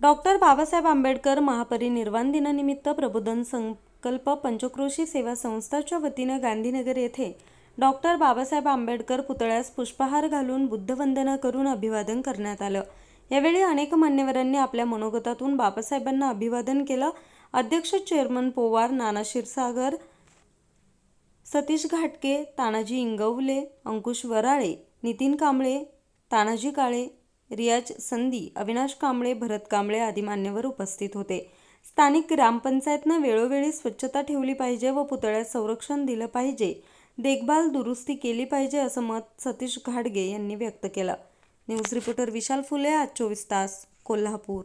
Doctor Babasaheb Ambedkar महापरिनिर्वाण दिनानिमित्त प्रबोधन संकल्प पंचक्रोशी सेवा संस्थाच्या वतीनं गांधीनगर येथे डॉक्टर बाबासाहेब आंबेडकर पुतळ्यास पुष्पहार घालून बुद्धवंदना करून अभिवादन करण्यात आलं. यावेळी अनेक मान्यवरांनी आपल्या मनोगतातून बाबासाहेबांना अभिवादन केलं. अध्यक्ष चेअरमन पोवार नाना क्षीरसागर सतीश घाटके तानाजी इंगवले अंकुश वराळे नितीन कांबळे तानाजी काळे रियाज संधी अविनाश कांबळे भरत कांबळे आदी मान्यवर उपस्थित होते. स्थानिक ग्रामपंचायतनं वेळोवेळी स्वच्छता ठेवली पाहिजे व पुतळ्यास संरक्षण दिलं पाहिजे. देखभाल दुरुस्ती केली पाहिजे असं मत सतीश घाडगे यांनी व्यक्त केलं. न्यूज रिपोर्टर विशाल फुले आज चोवीस तास कोल्हापूर.